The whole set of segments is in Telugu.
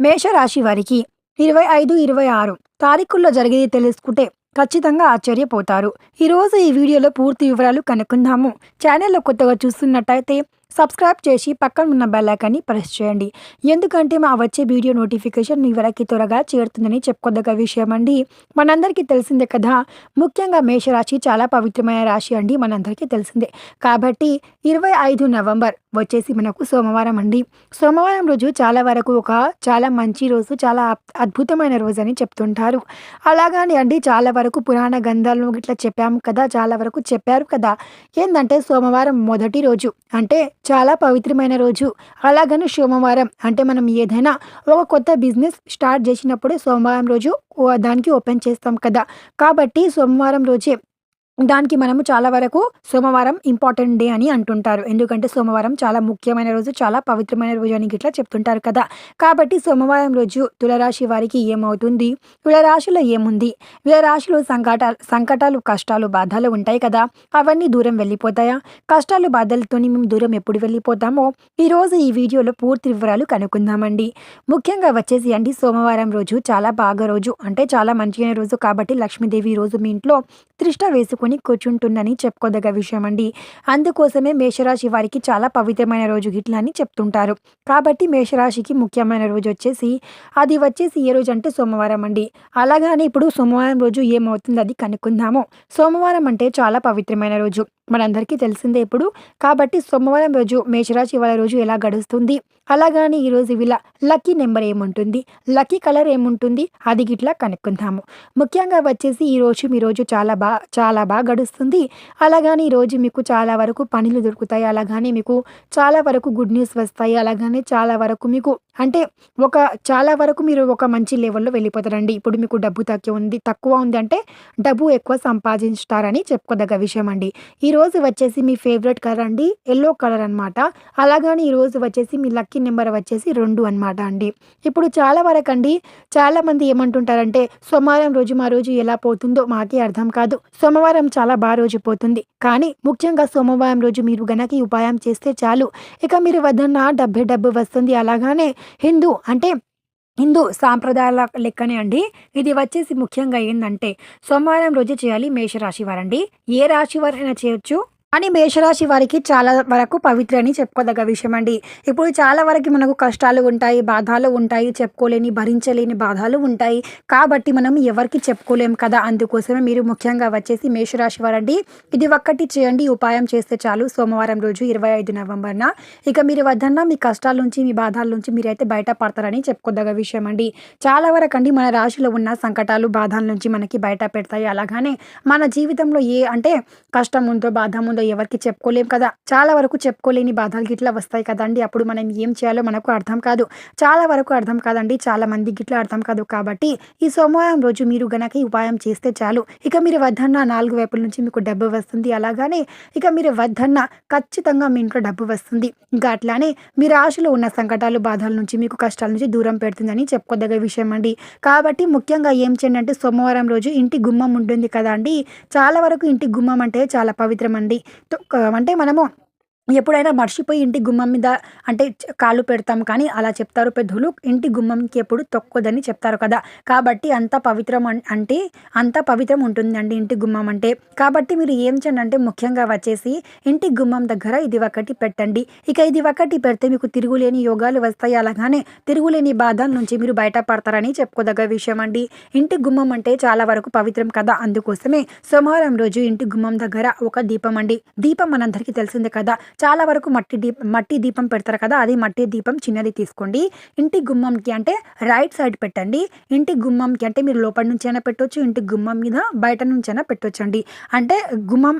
మేషరాశి వారికి ఇరవై ఐదు ఇరవై ఆరు తారీఖుల్లో జరిగేది తెలుసుకుంటే ఖచ్చితంగా ఆశ్చర్యపోతారు. ఈరోజు ఈ వీడియోలో పూర్తి వివరాలు కనుక్కుందాము. ఛానల్లో కొత్తగా చూస్తున్నట్టయితే సబ్స్క్రైబ్ చేసి పక్కన ఉన్న బెల్ ఐకాన్ని ప్రెస్ చేయండి. ఎందుకంటే మా వచ్చే వీడియో నోటిఫికేషన్ మీ వరకు త్వరగా చేరుతుందని చెప్పుకోదగ్గ విషయం అండి. మనందరికీ తెలిసిందే కదా ముఖ్యంగా మేషరాశి చాలా పవిత్రమైన రాశి అండి మనందరికీ తెలిసిందే. కాబట్టి ఇరవై ఐదు నవంబర్ వచ్చేసి మనకు సోమవారం అండి. సోమవారం రోజు చాలా వరకు ఒక చాలా మంచి రోజు చాలా అద్భుతమైన రోజు అని చెప్తుంటారు. అలాగని అండి చాలా వరకు పురాణ గంధాలను ఇట్లా చెప్పాము కదా చాలా వరకు చెప్పారు కదా. ఏంటంటే సోమవారం మొదటి రోజు. అంటే చాలా పవిత్రమైన రోజు. అలాగని సోమవారం. అంటే మనం ఏదైనా ఒక కొత్త బిజినెస్ స్టార్ట్ చేసినప్పుడు సోమవారం రోజు ఓ- దానికి ఓపెన్ చేస్తాం కదా. కాబట్టి సోమవారం రోజే దానికి మనము చాలా వరకు సోమవారం ఇంపార్టెంట్ డే అని అంటుంటారు. ఎందుకంటే సోమవారం చాలా ముఖ్యమైన రోజు చాలా పవిత్రమైన రోజు అని ఇట్లా చెప్తుంటారు కదా. కాబట్టి సోమవారం రోజు తులరాశి వారికి ఏమవుతుంది? తులరాశిలో ఏముంది? తులరాశిలో సంకటాలు సంకటాలు కష్టాలు బాధలు ఉంటాయి కదా. అవన్నీ దూరం వెళ్ళిపోతాయా? కష్టాలు బాధలతోని మేము దూరం ఎప్పుడు వెళ్ళిపోతామో? ఈరోజు ఈ వీడియోలో పూర్తి వివరాలు కనుక్కుందామండి. ముఖ్యంగా వచ్చేసి అండి సోమవారం రోజు చాలా బాగా రోజు. అంటే చాలా మంచిగా రోజు కాబట్టి లక్ష్మీదేవి రోజు మీ ఇంట్లో త్రిష్ట వేసుకొని కూర్చుంటుందని చెప్పుకోదగ్గ విషయం అండి అందుకోసమే మేషరాశి వారికి చాలా పవిత్రమైన రోజు గిట్లా అని చెప్తుంటారు. కాబట్టి మేషరాశికి ముఖ్యమైన రోజు వచ్చేసి అది వచ్చేసి ఏ రోజు అంటే సోమవారం అండి. అలాగని ఇప్పుడు సోమవారం రోజు ఏమవుతుంది అది కనుక్కుందాము. సోమవారం అంటే చాలా పవిత్రమైన రోజు. మనందరికీ తెలిసిందే ఇప్పుడు. కాబట్టి సోమవారం రోజు మేషరాశి వాళ్ళ రోజు ఎలా గడుస్తుంది? అలాగని ఈరోజు వీళ్ళ లక్కీ నెంబర్ ఏముంటుంది? లక్కీ కలర్ ఏముంటుంది? అది గిట్లా కనుక్కుందాము. ముఖ్యంగా వచ్చేసి ఈరోజు మీ రోజు చాలా బా చాలా బాగా గడుస్తుంది. అలాగని ఈ రోజు మీకు చాలా వరకు పనులు దొరుకుతాయి. అలాగని మీకు చాలా వరకు గుడ్ న్యూస్ వస్తాయి. అలాగని చాలా వరకు మీకు అంటే ఒక చాలా వరకు మీరు ఒక మంచి లెవెల్లో వెళ్ళిపోతారండి. ఇప్పుడు మీకు డబ్బు తక్కువ ఉంది తక్కువ ఉంది అంటే డబ్బు ఎక్కువ సంపాదించుతారని చెప్పుకోదగ్గ విషయం అండి ఈ రోజు వచ్చేసి మీ ఫేవరెట్ కలర్ అండి. ఎల్లో కలర్ అనమాట అలాగని ఈ రోజు వచ్చేసి మీ లక్కీ నెంబర్ వచ్చేసి రెండు అన్నమాట అండి. ఇప్పుడు చాలా వరకు అండి చాలామంది ఏమంటుంటారంటే సోమవారం రోజు మా రోజు ఎలా పోతుందో మాకే అర్థం కాదు. సోమవారం చాలా బాగా రోజు పోతుంది. కానీ ముఖ్యంగా సోమవారం రోజు మీరు గనక ఉపాయం చేస్తే చాలు. ఇక మీరు వద్దన్న డబ్బే డబ్బు వస్తుంది. అలాగానే హిందూ అంటే హిందూ సాంప్రదాయాల లెక్కనే అండి. ఇది వచ్చేసి ముఖ్యంగా ఏంటంటే సోమవారం రోజు చేయాలి మేషరాశి వారండి. ఏ రాశి వారైనా చేయొచ్చు. అని మేషరాశి వారికి చాలా వరకు పవిత్ర అని చెప్పుకోదగ్గ విషయం అండి ఇప్పుడు చాలా వరకు మనకు కష్టాలు ఉంటాయి బాధలు ఉంటాయి చెప్పుకోలేని భరించలేని బాధలు ఉంటాయి. కాబట్టి మనం ఎవరికి చెప్పుకోలేం కదా? అందుకోసమే మీరు ముఖ్యంగా వచ్చేసి మేషరాశి వారండి. ఇది ఒక్కటి చేయండి ఉపాయం చేస్తే చాలు. సోమవారం రోజు ఇరవై ఐదు నవంబర్న ఇక మీరు వద్దన్నా మీ కష్టాల నుంచి మీ బాధల నుంచి మీరైతే బయటపడతారని చెప్పుకోదగ్గ విషయం అండి చాలా వరకు అండి మన రాశిలో ఉన్న సంకటాలు బాధల నుంచి మనకి బయట పెడతాయి. అలాగానే మన జీవితంలో ఏ అంటే కష్టం ఉందో బాధ ఉందో ఎవరికి చెప్పుకోలేం కదా? చాలా వరకు చెప్పుకోలేని బాధలు గిట్లా వస్తాయి కదండి. అప్పుడు మనం ఏం చేయాలో మనకు అర్థం కాదు. చాలా వరకు అర్థం కాదండి. చాలా మంది గిట్లా అర్థం కాదు కాబట్టి ఈ సోమవారం రోజు మీరు గనక ఈ ఉపాయం చేస్తే చాలు. ఇక మీరు వద్దన్న నాలుగు వైపుల నుంచి మీకు డబ్బు వస్తుంది. అలాగానే ఇక మీరు వద్దన్న ఖచ్చితంగా మీ ఇంట్లో డబ్బు వస్తుంది. ఇంకా అట్లానే మీ రాశిలో ఉన్న సంకటాలు బాధల నుంచి మీకు కష్టాల నుంచి దూరం పెడుతుందని చెప్పుకోదగ్గ విషయం అండి. కాబట్టి ముఖ్యంగా ఏం చేయండి అంటే సోమవారం రోజు ఇంటి గుమ్మం ఉంటుంది కదా అండి చాలా వరకు ఇంటి గుమ్మం అంటే చాలా పవిత్రం అండి. అంటే మనము ఎప్పుడైనా మర్చిపోయి ఇంటి గుమ్మం మీద అంటే కాళ్ళు పెడతాం కానీ అలా చెప్తారు పెద్దలు ఇంటి గుమ్మంకి ఎప్పుడు తొక్కొదని చెప్తారు కదా. కాబట్టి అంత పవిత్రం అంటే అంత పవిత్రం ఉంటుందండి ఇంటి గుమ్మం అంటే. కాబట్టి మీరు ఏం చేయండి అంటే ముఖ్యంగా వచ్చేసి ఇంటి గుమ్మం దగ్గర ఇది ఒకటి పెట్టండి. ఇక ఇది ఒకటి పెడితే మీకు తిరుగులేని యోగాలు వస్తాయి అలాగానే తిరుగులేని బాధల నుంచి మీరు బయటపడతారని చెప్పుకోదగ్గ విషయం అండి. ఇంటి గుమ్మం అంటే చాలా వరకు పవిత్రం కదా. అందుకోసమే సోమవారం రోజు ఇంటి గుమ్మం దగ్గర ఒక దీపం అండి. దీపం మనందరికీ తెలిసిందే కదా. చాలా వరకు మట్టి దీప మట్టి దీపం పెడతారు కదా అది మట్టి దీపం చిన్నది తీసుకోండి. ఇంటి గుమ్మంకి అంటే రైట్ సైడ్ పెట్టండి. ఇంటి గుమ్మంకి అంటే మీరు లోపల నుంచి అయినా పెట్టవచ్చు ఇంటి గుమ్మం మీద బయట నుంచి అయినా పెట్టొచ్చు అండి అంటే గుమ్మం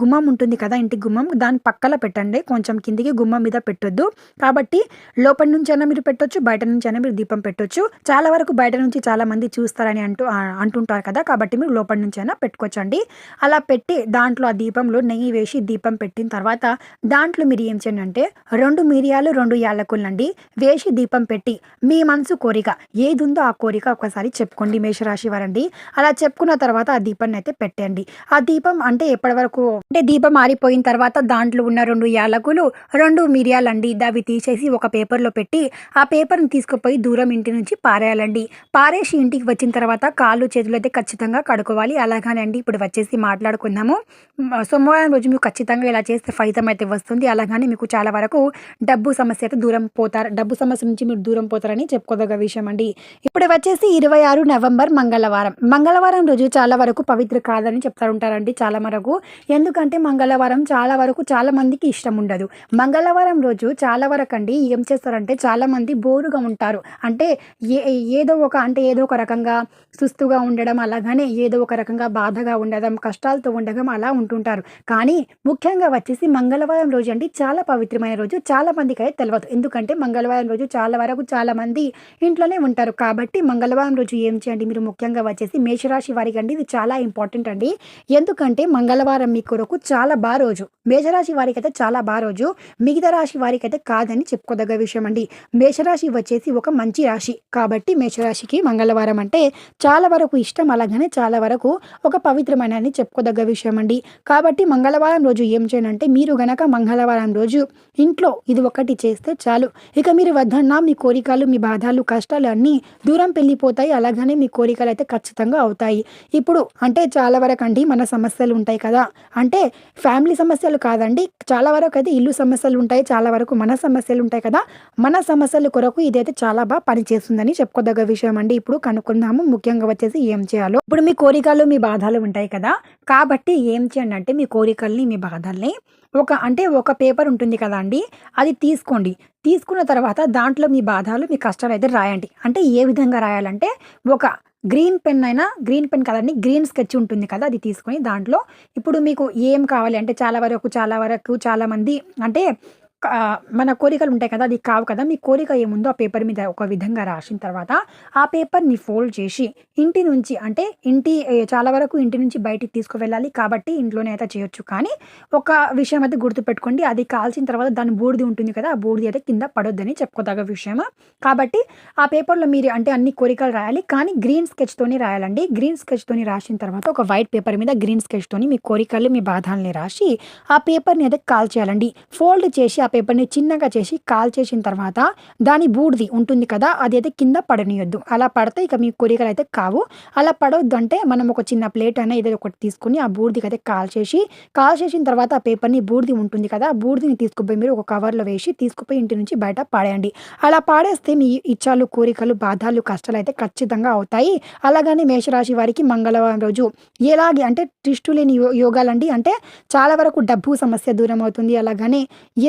గుమ్మం ఉంటుంది కదా ఇంటి గుమ్మం దాని పక్కల పెట్టండి. కొంచెం కిందికి గుమ్మం మీద పెట్టొద్దు. కాబట్టి లోపల నుంచి అయినా మీరు పెట్టొచ్చు బయట నుంచి అయినా మీరు దీపం పెట్టొచ్చు. చాలా వరకు బయట నుంచి చాలా మంది చూస్తారని అంటూ అంటుంటారు కదా కాబట్టి మీరు లోపల నుంచి అయినా పెట్టుకోవచ్చండి. అలా పెట్టి దాంట్లో ఆ దీపంలో నెయ్యి వేసి దీపం పెట్టిన తర్వాత దాంట్లో మీరు ఏం చేయండి అంటే రెండు మిరియాలు రెండు యాలకులండి వేసి దీపం పెట్టి మీ మనసు కోరిక ఏది ఉందో ఆ కోరిక ఒకసారి చెప్పుకోండి మేషరాశి వారండి. అలా చెప్పుకున్న తర్వాత ఆ దీపాన్ని అయితే పెట్టండి ఆ దీపం అంటే ఎప్పటి వరకు అంటే దీపం ఆరిపోయిన తర్వాత దాంట్లో ఉన్న రెండు యాలకులు రెండు మిరియాలండి అవి తీసేసి ఒక పేపర్లో పెట్టి ఆ పేపర్ని తీసుకుపోయి దూరం ఇంటి నుంచి పారేయాలండి. పారేసి ఇంటికి వచ్చిన తర్వాత కాళ్ళు చేతులు అయితే ఖచ్చితంగా కడుకోవాలి అలాగానే అండి ఇప్పుడు వచ్చేసి మాట్లాడుకుందాము. సోమవారం రోజు మీకు ఖచ్చితంగా ఇలా చేస్తే ఫలితం అయితే వస్తుంది. అలాగానే మీకు చాలా వరకు డబ్బు సమస్య అయితే దూరం పోతారు. డబ్బు సమస్య నుంచి మీరు దూరం పోతారని చెప్పుకోదగ్గ విషయం అండి. ఇప్పుడు వచ్చేసి ఇరవై ఆరు నవంబర్ మంగళవారం. మంగళవారం రోజు చాలా వరకు పవిత్ర కాదని చెప్తారు ఉంటారండి చాలా వరకు ఎందుకంటే మంగళవారం చాలా వరకు చాలా మందికి ఇష్టం ఉండదు. మంగళవారం రోజు చాలా వరకు అండి ఏం చేస్తారంటే చాలా మంది బోరుగా ఉంటారు. అంటే ఏ ఏదో ఒక అంటే ఏదో ఒక రకంగా సుస్తుగా ఉండడం అలాగనే ఏదో ఒక రకంగా బాధగా ఉండడం కష్టాలతో ఉండడం అలా ఉంటుంటారు. కానీ ముఖ్యంగా వచ్చేసి మంగళవారం రోజు అండి చాలా పవిత్రమైన రోజు. చాలా మందికి అయితే తెలియదు ఎందుకంటే మంగళవారం రోజు చాలా వరకు చాలా మంది ఇంట్లోనే ఉంటారు. కాబట్టి మంగళవారం రోజు ఏం చేయండి? మీరు ముఖ్యంగా వచ్చేసి మేషరాశి వారికి అండి. ఇది చాలా ఇంపార్టెంట్ అండి. ఎందుకంటే మంగళవారం మీ కొరకు చాలా బాగా రోజు. మేషరాశి వారికి అయితే చాలా బాగా రోజు. మిగతా రాశి వారికి అయితే కాదని చెప్పుకోదగ్గ విషయం అండి. మేషరాశి వచ్చేసి ఒక మంచి రాశి. కాబట్టి మేషరాశికి మంగళవారం అంటే చాలా వరకు ఇష్టం అలాగనే చాలా వరకు ఒక పవిత్రమైన అని చెప్పుకోదగ్గ విషయం అండి. కాబట్టి మంగళవారం రోజు ఏం చేయాలంటే మీరు గనక మంగళవారం రోజు ఇంట్లో ఇది ఒకటి చేస్తే చాలు. ఇక మీరు వద్దన్నా మీ కోరికలు మీ బాధలు కష్టాలు అన్నీ దూరం వెళ్ళిపోతాయి అలాగనే మీ కోరికలు అయితే ఖచ్చితంగా అవుతాయి. ఇప్పుడు అంటే చాలా వరకు అండి మన సమస్యలు ఉంటాయి కదా. అంటే ఫ్యామిలీ సమస్యలు కాదండి. చాలా వరకు అయితే ఇల్లు సమస్యలు ఉంటాయి. చాలా వరకు మన సమస్యలు ఉంటాయి కదా. మన సమస్యల కొరకు ఇదైతే చాలా బాగా పనిచేస్తుందని చెప్పుకోదగ్గ విషయం అండి. ఇప్పుడు కనుక్కుందాము. ముఖ్యంగా వచ్చేసి ఏం చేయాలో. ఇప్పుడు మీ కోరికలు మీ బాధలు ఉంటాయి కదా. కాబట్టి ఏం చేయండి అంటే మీ కోరికల్ని మీ బాధల్ని ఒక అంటే ఒక పేపర్ ఉంటుంది కదా అండి అది తీసుకోండి. తీసుకున్న తర్వాత దాంట్లో మీ బాధలు మీ కష్టాలు అయితే రాయండి. అంటే ఏ విధంగా రాయాలంటే ఒక గ్రీన్ పెన్ అయినా గ్రీన్ పెన్ కదండి గ్రీన్ స్కెచ్ ఉంటుంది కదా అది తీసుకొని దాంట్లో. ఇప్పుడు మీకు ఏం కావాలి అంటే చాలా వరకు చాలా వరకు చాలామంది అంటే మన కోరికలు ఉంటాయి కదా అది కావు కదా మీ కోరిక ఏముందో ఆ పేపర్ మీద ఒక విధంగా రాసిన తర్వాత ఆ పేపర్ని ఫోల్డ్ చేసి ఇంటి నుంచి అంటే ఇంటి చాలా వరకు ఇంటి నుంచి బయటికి తీసుకువెళ్ళాలి కాబట్టి ఇంట్లోనే అయితే చేయొచ్చు. కానీ ఒక విషయం అయితే గుర్తుపెట్టుకోండి అది కాల్చిన తర్వాత దాని బూడిది ఉంటుంది కదా ఆ బూడిది అయితే కింద పడొద్దని చెప్పుకోదగ్గ విషయం కాబట్టి ఆ పేపర్లో మీరు అంటే అన్ని కోరికలు రాయాలి కానీ గ్రీన్ స్కెచ్తోనే రాయాలండి. గ్రీన్ స్కెచ్తోని రాసిన తర్వాత ఒక వైట్ పేపర్ మీద గ్రీన్ స్కెచ్తోని మీ కోరికలు మీ బాధల్ని రాసి ఆ పేపర్ని అయితే కాల్ చేయాలండి. ఫోల్డ్ చేసి ఆ పేపర్ని చిన్నగా చేసి కాల్ చేసిన తర్వాత దాని బూడిది ఉంటుంది కదా అది అయితే కింద పడనియొద్దు. అలా పడితే ఇక మీ కోరికలు అయితే కావు. అలా పడవద్దు అంటే మనం ఒక చిన్న ప్లేట్ అయినా ఏదో ఒకటి తీసుకుని ఆ బూడిదికి అయితే కాల్ చేసి కాల్ చేసిన తర్వాత ఆ పేపర్ని బూడిది ఉంటుంది కదా ఆ బూడిదిని తీసుకుపోయి మీరు ఒక కవర్లో వేసి తీసుకుపోయి ఇంటి నుంచి బయట పాడేయండి. అలా పాడేస్తే మీ ఇచ్చాలు కోరికలు బాధలు కష్టాలు అయితే ఖచ్చితంగా అవుతాయి. అలాగని మేషరాశి వారికి మంగళవారం రోజు ఎలాగే అంటే ట్రిస్టు లేని యో యోగాలండి. అంటే చాలా వరకు డబ్బు సమస్య దూరం అవుతుంది అలాగనే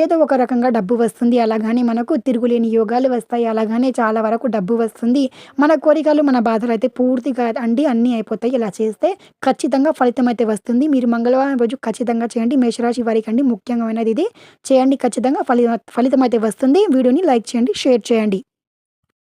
ఏదో ఒక రకంగా డబ్బు వస్తుంది. అలాగని మనకు తిరుగులేని యోగాలు వస్తాయి. అలాగనే చాలా వరకు డబ్బు వస్తుంది. మన కోరికలు మన బాధలు అయితే పూర్తిగా అండి అన్నీ అయిపోతాయి. ఇలా చేస్తే ఖచ్చితంగా ఫలితం అయితే వస్తుంది. మీరు మంగళవారం రోజు ఖచ్చితంగా చేయండి. మేషరాశి వారికి అండి ముఖ్యమైనది ఇది. చేయండి ఖచ్చితంగా ఫలి ఫలితం అయితే వస్తుంది. వీడియోని లైక్ చేయండి షేర్ చేయండి.